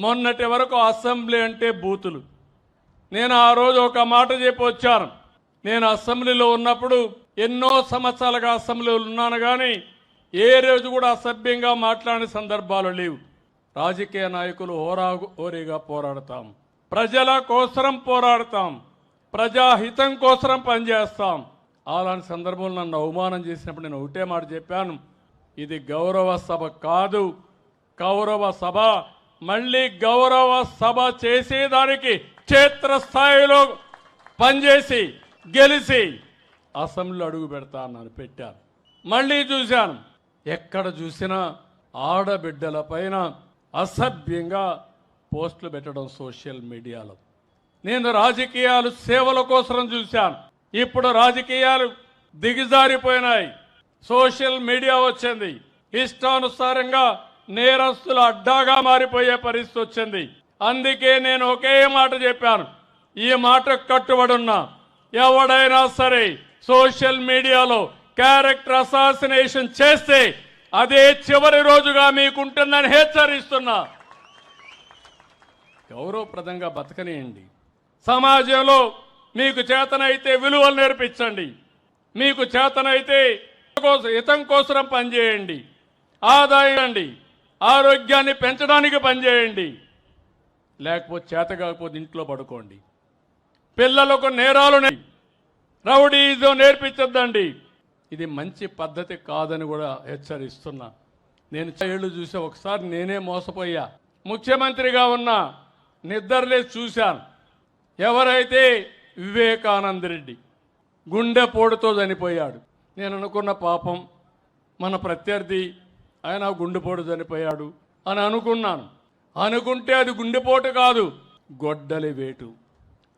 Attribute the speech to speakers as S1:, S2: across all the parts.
S1: మొన్నటి వరకు అసెంబ్లీ అంటే బూతులు. నేను ఆ రోజు ఒక మాట చెప్పి వచ్చాను. నేను అసెంబ్లీలో ఉన్నప్పుడు ఎన్నో సంవత్సరాలుగా అసెంబ్లీలో ఉన్నాను కానీ ఏ రోజు కూడా అసభ్యంగా మాట్లాడే సందర్భాలు లేవు. రాజకీయ నాయకులు హోరా హోరీగా పోరాడతాం. ప్రజల కోసరం పోరాడతాం. ప్రజాహితం కోసరం పనిచేస్తాం. అలాంటి సందర్భంలో నన్ను అవమానం చేసినప్పుడు నేను ఒకటే మాట చెప్పాను. ఇది గౌరవ సభ కాదు. కౌరవ సభ మళ్ళీ గౌరవ సభ చేసేదానికి క్షేత్రస్థాయిలో పనిచేసి గెలిచి అసెంబ్లీలో అడుగు పెడతా అన్నాను పెట్టాను. మళ్ళీ చూశాను. ఎక్కడ చూసినా ఆడబిడ్డల పైన అసభ్యంగా పోస్టులు పెట్టడం సోషల్ మీడియాలో. నేను రాజకీయాలు సేవల కోసం చూశాను. ఇప్పుడు రాజకీయాలు దిగజారిపోయినాయి. సోషల్ మీడియా వచ్చింది. ఇష్టానుసారంగా నేరస్తుల అడ్డాగా మారిపోయే పరిస్థితి వచ్చింది. అందుకే నేను ఒకే మాట చెప్పాను. ఈ మాట కట్టుబడున్నా. ఎవడైనా సరే సోషల్ మీడియాలో క్యారెక్టర్ అసాసినేషన్ చేస్తే అదే చివరి రోజుగా మీకుంటుందని హెచ్చరిస్తున్నా. గౌరవప్రదంగా బతకనియండి. సమాజంలో మీకు చేతనైతే విలువలు నేర్పించండి. మీకు చేతనైతే కోసం హితం కోసం పనిచేయండి. ఆదాయం అండి. ఆరోగ్యాన్ని పెంచడానికి పనిచేయండి. లేకపోతే చేత కాకపోతే ఇంట్లో పడుకోండి. పిల్లలకు నేరాలు నే- రౌడీజం నేర్పించొద్దండి. ఇది మంచి పద్ధతి కాదని కూడా హెచ్చరిస్తున్నా. నేను ఏళ్ళు చూసా ఒకసారి నేనే మోసపోయా. ముఖ్యమంత్రిగా ఉన్న నిద్రలే చూశాను. ఎవరైతే వివేకానంద రెడ్డి గుండెపోటుతో చనిపోయాడు. నేను అనుకున్న పాపం మన ప్రత్యర్థి ఆయన గుండెపోటు చనిపోయాడు అని అనుకున్నాను. అనుకుంటే అది గుండెపోటు కాదు గొడ్డలి వేటు.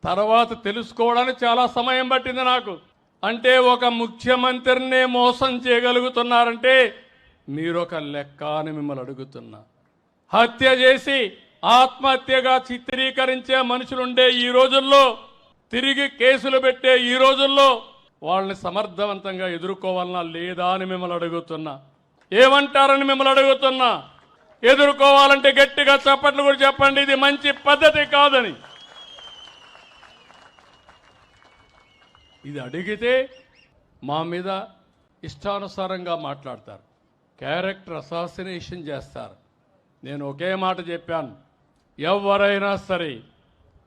S1: తర్వాత తెలుసుకోవడానికి చాలా సమయం పట్టింది నాకు. అంటే ఒక ముఖ్యమంత్రినే మోసం చేయగలుగుతున్నారంటే మీరొక లెక్క అని మిమ్మల్ని అడుగుతున్నా. హత్య చేసి ఆత్మహత్యగా చిత్రీకరించే మనుషులుండే ఈ రోజుల్లో తిరిగి కేసులు పెట్టే ఈ రోజుల్లో వాళ్ళని సమర్థవంతంగా ఎదుర్కోవాలన్నా లేదా అని మిమ్మల్ని అడుగుతున్నా. ఏమంటారని మిమ్మల్ని అడుగుతున్నా. ఎదుర్కోవాలంటే గట్టిగా చప్పట్లు కూడా చెప్పండి. ఇది మంచి పద్ధతి కాదని. ఇది అడిగితే మా మీద ఇష్టానుసారంగా మాట్లాడతారు. క్యారెక్టర్ అసాసినేషన్ చేస్తారు. నేను ఒకే మాట చెప్పాను. ఎవరైనా సరే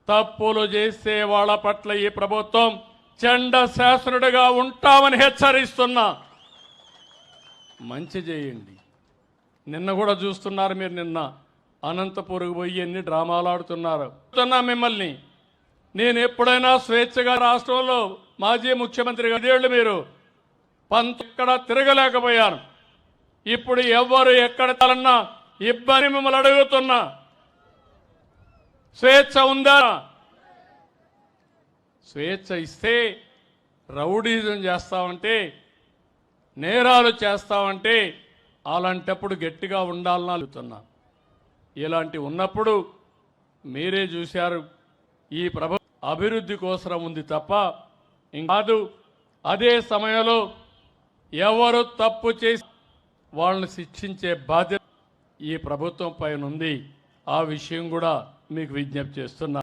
S1: తప్పులు చేసే వాళ్ళ పట్ల ఈ ప్రభుత్వం చండ శాసనుడిగా ఉంటామని హెచ్చరిస్తున్నా. మంచి చేయండి. నిన్న కూడా చూస్తున్నారు మీరు నిన్న. అనంతపురకు పోయి ఎన్ని డ్రామాలు ఆడుతున్నారు. చూస్తున్నా మిమ్మల్ని. నేను ఎప్పుడైనా స్వేచ్ఛగా రాష్ట్రంలో మాజీ ముఖ్యమంత్రి గదేళ్ళు మీరు పంత ఎక్కడ తిరగలేకపోయాను ఇప్పుడు ఎవ్వరు ఎక్కడ తలన్నా ఇబ్బంది మిమ్మల్ని అడుగుతున్నా. స్వేచ్ఛ ఉందా? స్వేచ్ఛ ఇస్తే రౌడీజం చేస్తామంటే నేరాలు చేస్తామంటే అలాంటప్పుడు గట్టిగా ఉండాలని అడుగుతున్నా. ఇలాంటి ఉన్నప్పుడు మీరే చూశారు ఈ ప్రభు అభివృద్ధి కోసం ఉంది తప్ప ఇంకాదు అదే సమయంలో ఎవరు తప్పు చేసి వాళ్ళని శిక్షించే బాధ్యత ఈ ప్రభుత్వం పైన ఉంది. ఆ విషయం కూడా మీకు విజ్ఞప్తి చేస్తున్నా.